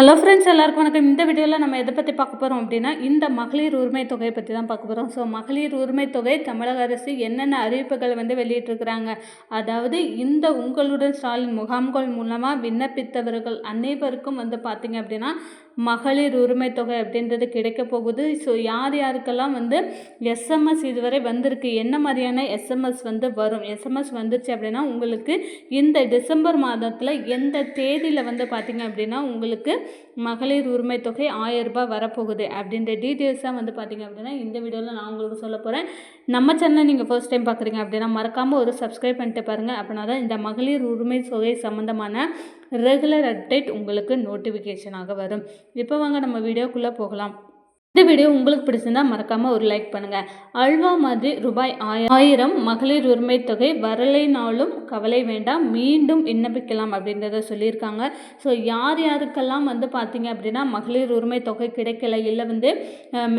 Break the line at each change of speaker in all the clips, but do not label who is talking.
Hello friends எல்லாருக்கும் வணக்கம். இந்த வீடியோவில் நம்ம எதை பற்றி பார்க்க போகிறோம் அப்படின்னா இந்த மகளிர் உரிமை தொகையை பற்றி தான் பார்க்க போகிறோம் ஸோ மகளிர் உரிமை தொகை தமிழக அரசு என்னென்ன அறிவிப்புகளை வந்து வெளியிட்டிருக்கிறாங்க? அதாவது இந்த உங்களுடன் ஸ்டாலின் முகாம்கள் மூலமாக விண்ணப்பித்தவர்கள் அனைவருக்கும் வந்து பார்த்திங்க அப்படின்னா மகளிர் உரிமை தொகை அப்படின்றது கிடைக்க போகுது. ஸோ யார் யாருக்கெல்லாம் வந்து எஸ்எம்எஸ் இதுவரை வந்திருக்கு என்ன மாதிரியான எஸ்எம்எஸ் வந்து வரும் எஸ்எம்எஸ் வந்துச்சு அப்படின்னா உங்களுக்கு இந்த டிசம்பர் மாதத்தில் எந்த தேதியில் வந்து பார்த்திங்க அப்படின்னா உங்களுக்கு மகளிர் உரிமை தொகை ஆயிரம் ரூபாய் வரப்போகுது அப்படின்ற டீட்டெயில்ஸாக வந்து பார்த்திங்க அப்படின்னா இந்த வீடியோவில் நான் உங்களுக்கு சொல்ல போகிறேன் நம்ம சேனலை நீங்கள் ஃபர்ஸ்ட் டைம் பார்க்குறீங்க அப்படின்னா மறக்காமல் ஒரு சப்ஸ்கிரைப் பண்ணிட்டு பாருங்கள் அப்படின்னா தான் இந்த மகளிர் உரிமை தொகை சம்மந்தமான ரெகுலர் அப்டேட் உங்களுக்கு நோட்டிஃபிகேஷனாக வரும். இப்போ வாங்க நம்ம வீடியோக்குள்ளே போகலாம். இந்த வீடியோ உங்களுக்கு பிடிச்சிருந்தா மறக்காமல் ஒரு லைக் பண்ணுங்கள் அல்வா மாதிரி ரூபாய் ஆயிரம் மகளிர் உரிமை தொகை வரலைனாலும் கவலை வேண்டாம் மீண்டும் விண்ணப்பிக்கலாம் அப்படின்றத சொல்லியிருக்காங்க. ஸோ யார் யாருக்கெல்லாம் வந்து பார்த்தீங்க அப்படின்னா மகளிர் உரிமை தொகை கிடைக்கல இல்லை வந்து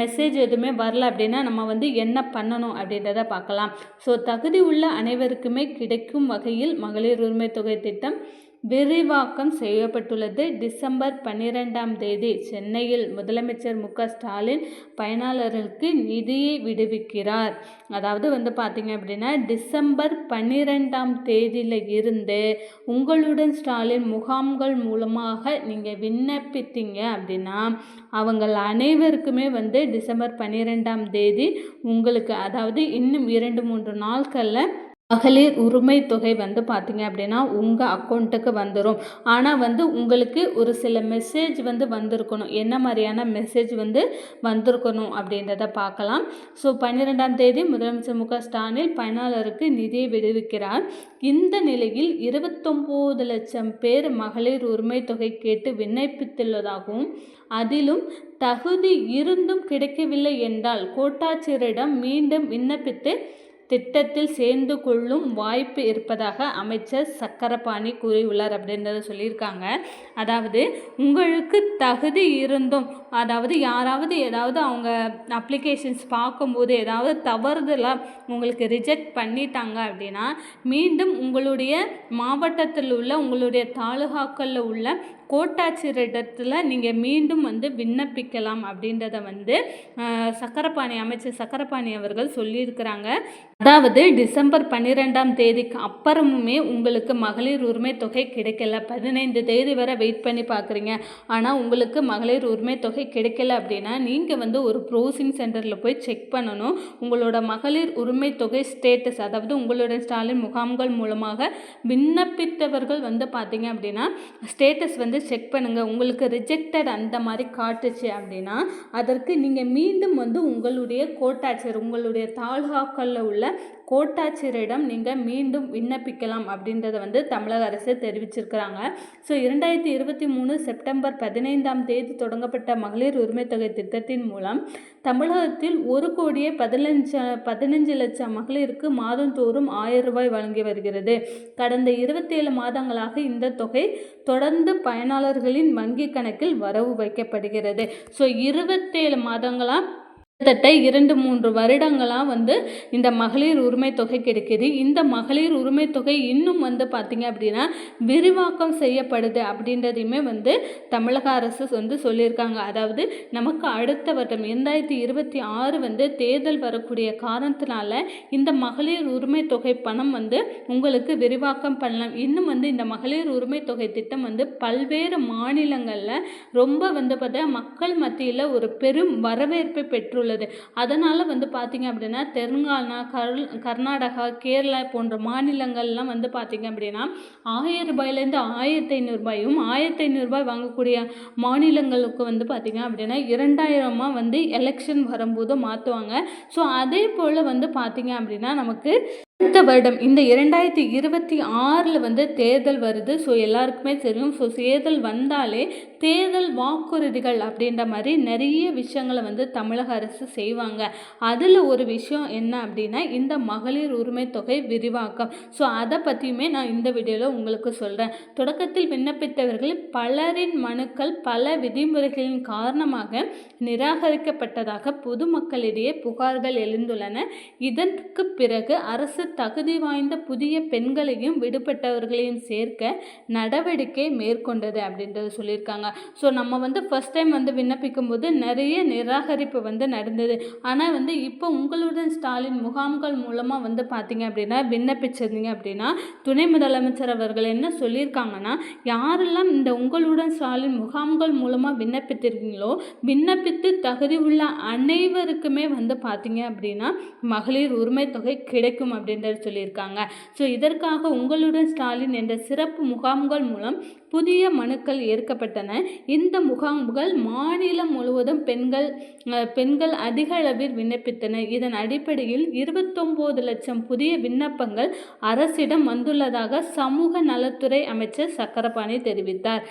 மெசேஜ் எதுவுமே வரல அப்படின்னா நம்ம வந்து என்ன பண்ணணும் அப்படின்றத பார்க்கலாம். ஸோ தகுதி உள்ள அனைவருக்குமே கிடைக்கும் வகையில் மகளிர் உரிமை தொகை திட்டம் விரிவாக்கம் செய்யப்பட்டுள்ளது. டிசம்பர் பன்னிரெண்டாம் தேதி சென்னையில் முதலமைச்சர் மு ஸ்டாலின் பயனாளர்களுக்கு நிதியை விடுவிக்கிறார். அதாவது வந்து பார்த்தீங்க அப்படின்னா டிசம்பர் பன்னிரெண்டாம் தேதியில் இருந்து உங்களுடன் ஸ்டாலின் முகாம்கள் மூலமாக நீங்கள் விண்ணப்பித்தீங்க அப்படின்னா அவங்கள் அனைவருக்குமே வந்து டிசம்பர் பன்னிரெண்டாம் தேதி உங்களுக்கு அதாவது இன்னும் இரண்டு மூன்று நாட்களில் மகளிர் உரிமை தொகை வந்து பார்த்திங்க அப்படின்னா உங்கள் அக்கௌண்ட்டுக்கு வந்துடும் ஆனால் வந்து உங்களுக்கு ஒரு சில மெசேஜ் வந்து வந்திருக்கணும். என்ன மாதிரியான மெசேஜ் வந்து வந்திருக்கணும் அப்படின்றத பார்க்கலாம். ஸோ பன்னிரெண்டாம் தேதி முதலமைச்சர் மு ஸ்டாலின் பயனாளருக்கு நிதியை விடுவிக்கிறார். இந்த நிலையில் இருபத்தொம்போது லட்சம் பேர் மகளிர் உரிமை தொகை கேட்டு விண்ணப்பித்துள்ளதாகவும் அதிலும் தகுதி இருந்தும் கிடைக்கவில்லை என்றால் கோட்டாட்சியரிடம் மீண்டும் விண்ணப்பித்து திட்டத்தில் சேர்ந்து கொள்ளும் வாய்ப்பு இருப்பதாக அமைச்சர் சக்கரபாணி கூறியுள்ளார் அப்படின்றத சொல்லியிருக்காங்க. அதாவது உங்களுக்கு தகுதி இருந்தும் அதாவது யாராவது ஏதாவது அவங்க அப்ளிகேஷன்ஸ் பார்க்கும்போது ஏதாவது தவறுதலாக உங்களுக்கு ரிஜெக்ட் பண்ணிட்டாங்க அப்படின்னா மீண்டும் உங்களுடைய மாவட்டத்தில் உள்ள உங்களுடைய தாலுகாக்களில் உள்ள கோட்டாட்சியரிடத்தில் நீங்கள் மீண்டும் வந்து விண்ணப்பிக்கலாம் அப்படின்றத வந்து சக்கரபாணி அமைச்சர் சக்கரபாணி அவர்கள் சொல்லியிருக்கிறாங்க. அதாவது டிசம்பர் பன்னிரெண்டாம் தேதிக்கு அப்புறமுமே உங்களுக்கு மகளிர் உரிமை தொகை கிடைக்கல. பதினைந்து தேதி வரை வெயிட் பண்ணி பார்க்குறீங்க. ஆனால் உங்களுக்கு மகளிர் உரிமை தொகை கிடைக்கல அப்படின்னா நீங்கள் வந்து ஒரு ப்ரௌசிங் சென்டரில் போய் செக் பண்ணணும். உங்களோட மகளிர் உரிமை தொகை ஸ்டேட்டஸ் அதாவது உங்களோட ஸ்டாலின் முகாம்கள் மூலமாக விண்ணப்பித்தவர்கள் வந்து பார்த்தீங்க அப்படின்னா ஸ்டேட்டஸ் வந்து செக் பண்ணுங்கள் உங்களுக்கு ரிஜெக்டட் அந்த மாதிரி காட்டுச்சு அப்படின்னா அதற்கு நீங்கள் மீண்டும் வந்து உங்களுடைய கோட்டாட்சியர் உங்களுடைய தாலுகாக்களில் உள்ள கோட்டாட்சியரிடம் நீங்கள் மீண்டும் விண்ணப்பிக்கலாம் அப்படின்றத வந்து தமிழக அரசு தெரிவிச்சிருக்கிறாங்க. ஸோ இரண்டாயிரத்தி இருபத்தி மூணு செப்டம்பர் பதினைந்தாம் தேதி தொடங்கப்பட்ட மகளிர் உரிமை தொகை திட்டத்தின் மூலம் தமிழகத்தில் ஒரு கோடியே பதினஞ்சு பதினஞ்சு லட்சம் மகளிருக்கு மாதந்தோறும் ஆயிரம் ரூபாய் வழங்கி வருகிறது. கடந்த இருபத்தேழு மாதங்களாக இந்த தொகை தொடர்ந்து பயனாளர்களின் வங்கி கணக்கில் வரவு வைக்கப்படுகிறது. ஸோ இருபத்தேழு மாதங்களாக கிட்டத்தட்ட இரண்டு மூன்று வருடங்களாக வந்து இந்த மகளிர் உரிமை தொகை கிடைக்கிது. இந்த மகளிர் உரிமை தொகை இன்னும் வந்து பார்த்திங்க அப்படின்னா விரிவாக்கம் செய்யப்படுது அப்படின்றதையுமே வந்து தமிழக அரசு வந்து சொல்லியிருக்காங்க. அதாவது நமக்கு அடுத்த வருடம் இரண்டாயிரத்தி இருபத்தி ஆறு வந்து தேர்தல் வரக்கூடிய காரணத்தினால இந்த மகளிர் உரிமை தொகை பணம் வந்து உங்களுக்கு விரிவாக்கம் பண்ணலாம். இன்னும் வந்து இந்த மகளிர் உரிமை தொகை திட்டம் வந்து பல்வேறு மாநிலங்களில் ரொம்ப வந்து பார்த்தா மக்கள் மத்தியில் ஒரு பெரும் வரவேற்பை பெற்றுள்ளது. உள்ளது. அதனால் வந்து பார்த்திங்க அப்படின்னா தெலுங்கானா கர் கர்நாடகா கேரளா போன்ற மாநிலங்கள்லாம் வந்து பார்த்திங்க அப்படின்னா ஆயிரம் ரூபாயிலேருந்து ஆயிரத்தி ஐநூறுபாயும் ஆயிரத்தி ஐநூறுரூபாய் வாங்கக்கூடிய மாநிலங்களுக்கு வந்து பார்த்திங்க அப்படின்னா இரண்டாயிரமாக வந்து எலெக்ஷன் வரும்போது மாற்றுவாங்க ஸோ அதே போல் வந்து பார்த்திங்க அப்படின்னா நமக்கு அடுத்த வருடம் இந்த இரண்டாயிரத்தி இருபத்தி ஆறில் வந்து தேர்தல் வருது. ஸோ எல்லாருக்குமே தெரியும். ஸோ தேர்தல் வந்தாலே தேர்தல் வாக்குறுதிகள் அப்படின்ற மாதிரி நிறைய விஷயங்களை வந்து தமிழக அரசு செய்வாங்க. அதில் ஒரு விஷயம் என்ன அப்படின்னா இந்த மகளிர் உரிமை தொகை விரிவாக்கம். ஸோ அதை பற்றியுமே நான் இந்த வீடியோவில் உங்களுக்கு சொல்கிறேன் தொடக்கத்தில் விண்ணப்பித்தவர்கள் பலரின் மனுக்கள் பல விதிமுறைகளின் காரணமாக நிராகரிக்கப்பட்டதாக பொதுமக்களிடையே புகார்கள் எழுந்துள்ளன. இதற்கு பிறகு அரசு தகுதி வாய்ந்த புதிய பெண்களையும் விடுபட்டவர்களையும் சேர்க்க நடவடிக்கை மேற்கொண்டது அப்படின்றத சொல்லியிருக்காங்க. ஸோ நம்ம வந்து ஃபஸ்ட் டைம் வந்து விண்ணப்பிக்கும் போது நிறைய நிராகரிப்பு வந்து நடந்தது. ஆனால் வந்து இப்போ உங்களுடன் ஸ்டாலின் முகாம்கள் மூலமாக வந்து பார்த்தீங்க அப்படின்னா விண்ணப்பிச்சிருந்தீங்க அப்படின்னா துணை முதலமைச்சர் அவர்கள் என்ன சொல்லியிருக்காங்கன்னா யாரெல்லாம் இந்த உங்களுடன் ஸ்டாலின் முகாம்கள் மூலமாக விண்ணப்பித்திருக்கீங்களோ விண்ணப்பித்து தகுதி உள்ள அனைவருக்குமே வந்து பார்த்தீங்க அப்படின்னா மகளிர் உரிமை தொகை கிடைக்கும் அப்படின்னு என்று சொல்லியிருக்காங்க. ஸோ இதற்காக உங்களுடன் ஸ்டாலின் என்ற சிறப்பு முகாம்கள் மூலம் புதிய மனுக்கள் ஏற்கப்பட்டன. இந்த முகாம்கள் மாநிலம் முழுவதும் பெண்கள் பெண்கள் அதிக அளவில் விண்ணப்பித்தன. இதன் அடிப்படையில் இருபத்தொம்போது லட்சம் புதிய விண்ணப்பங்கள் அரசிடம் வந்துள்ளதாக சமூக நலத்துறை அமைச்சர் சக்கரபாணி தெரிவித்தார்.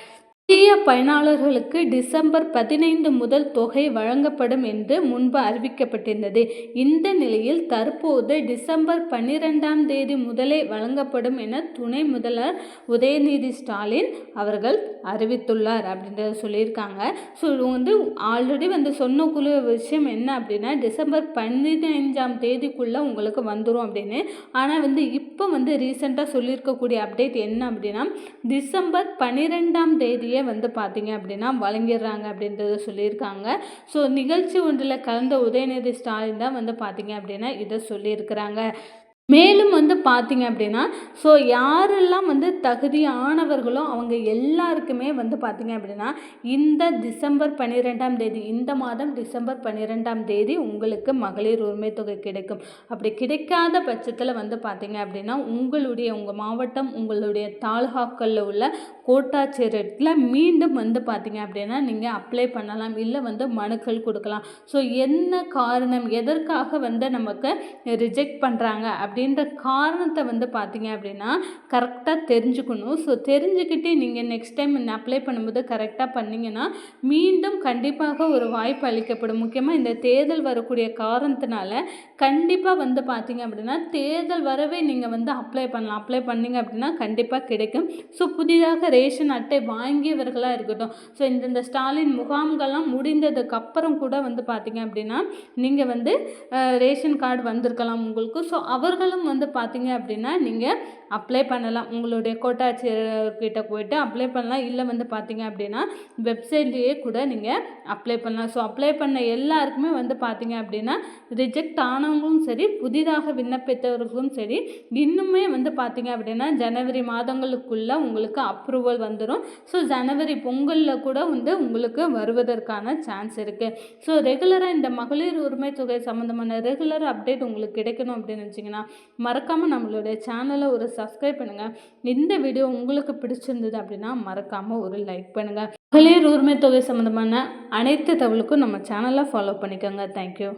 புதிய பயனாளர்களுக்கு டிசம்பர் பதினைந்து முதல் தொகை வழங்கப்படும் என்று முன்பு அறிவிக்கப்பட்டிருந்தது. இந்த நிலையில் தற்போது டிசம்பர் பன்னிரெண்டாம் தேதி முதலே வழங்கப்படும் என துணை முதல்வர் உதயநிதி ஸ்டாலின் அவர்கள் அறிவித்துள்ளார் அப்படின்றத சொல்லியிருக்காங்க. ஸோ வந்து ஆல்ரெடி வந்து சொன்னக்குள்ள விஷயம் என்ன அப்படின்னா டிசம்பர் பதினைஞ்சாம் தேதிக்குள்ளே உங்களுக்கு வந்துடும் அப்படின்னு. ஆனால் வந்து இப்போ வந்து ரீசெண்டாக சொல்லியிருக்கக்கூடிய அப்டேட் என்ன அப்படின்னா டிசம்பர் பன்னிரெண்டாம் தேதியை வந்து பார்த்தீங்க அப்படின்னா வழங்கிடுறாங்க அப்படின்றத சொல்லியிருக்காங்க. ஸோ நிகழ்ச்சி ஒன்றில் கலந்த உதயநிதி ஸ்டாலின் தான் வந்து பார்த்தீங்க அப்படின்னா இதை சொல்லியிருக்கிறாங்க. மேலும் வந்து பார்த்திங்க அப்படின்னா ஸோ யாரெல்லாம் வந்து தகுதியானவர்களோ அவங்க எல்லாருக்குமே வந்து பார்த்திங்க அப்படின்னா இந்த டிசம்பர் பன்னிரெண்டாம் தேதி இந்த மாதம் டிசம்பர் பன்னிரெண்டாம் தேதி உங்களுக்கு மகளிர் உரிமை தொகை கிடைக்கும். அப்படி கிடைக்காத பட்சத்தில் வந்து பார்த்திங்க அப்படின்னா உங்களுடைய உங்கள் மாவட்டம் உங்களுடைய தாலுகாக்களில் உள்ள கோட்டாட்சியரத்தில் மீண்டும் வந்து பார்த்திங்க அப்படின்னா நீங்கள் அப்ளை பண்ணலாம். இல்லை வந்து மனுக்கள் கொடுக்கலாம். ஸோ என்ன காரணம் எதற்காக வந்து நமக்கு ரிஜெக்ட் பண்ணுறாங்க அப்படி அப்படின்ற காரணத்தை வந்து பார்த்தீங்க அப்படின்னா கரெக்டாக தெரிஞ்சுக்கணும். ஸோ தெரிஞ்சுக்கிட்டு நீங்கள் நெக்ஸ்ட் டைம் அப்ளை பண்ணும்போது கரெக்டாக பண்ணிங்கன்னா மீண்டும் கண்டிப்பாக ஒரு வாய்ப்பு அளிக்கப்படும். முக்கியமாக இந்த தேர்தல் வரக்கூடிய காரணத்தினால கண்டிப்பாக வந்து பார்த்தீங்க அப்படின்னா தேர்தல் வரவே நீங்கள் வந்து அப்ளை பண்ணலாம். அப்ளை பண்ணிங்க அப்படின்னா கண்டிப்பாக கிடைக்கும். ஸோ புதிதாக ரேஷன் அட்டை வாங்கியவர்களாக இருக்கட்டும். ஸோ இந்த ஸ்டாலின் முகாம்கள்லாம் முடிந்ததுக்கு அப்புறம் கூட வந்து பார்த்தீங்க அப்படின்னா நீங்கள் வந்து ரேஷன் கார்டு வந்திருக்கலாம் உங்களுக்கு. ஸோ அவர்கள் நீங்களும் வந்து பார்த்தீங்க அப்படின்னா நீங்கள் அப்ளை பண்ணலாம். உங்களுடைய கோட்டாட்சியர்கிட்ட போய்ட்டு அப்ளை பண்ணலாம். இல்லை வந்து பார்த்தீங்க அப்படின்னா வெப்சைட்லேயே கூட நீங்கள் அப்ளை பண்ணலாம். ஸோ அப்ளை பண்ண எல்லாருக்குமே வந்து பார்த்தீங்க அப்படின்னா ரிஜெக்ட் ஆனவங்களும் சரி புதிதாக விண்ணப்பித்தவர்களும் சரி இன்னுமே வந்து பார்த்தீங்க அப்படின்னா ஜனவரி மாதங்களுக்குள்ளே உங்களுக்கு அப்ரூவல் வந்துடும் ஸோ ஜனவரி பொங்கலில் கூட வந்து உங்களுக்கு வருவதற்கான சான்ஸ் இருக்குது ஸோ ரெகுலராக இந்த மகளிர் உரிமை தொகை சம்மந்தமான ரெகுலர் அப்டேட் உங்களுக்கு கிடைக்கணும் அப்படின்னு வச்சிங்கன்னா மறக்காமல் நம்மளுடைய சேனலை ஒரு சப்ஸ்கிரைப் பண்ணுங்கள் இந்த வீடியோ உங்களுக்கு பிடிச்சிருந்தது அப்படின்னா மறக்காமல் ஒரு லைக் பண்ணுங்கள் மகளிர் உரிமை தொகை சம்மந்தமான அனைத்து தகவலுக்கும் நம்ம சேனலை ஃபாலோ பண்ணிக்கோங்க. தேங்க்யூ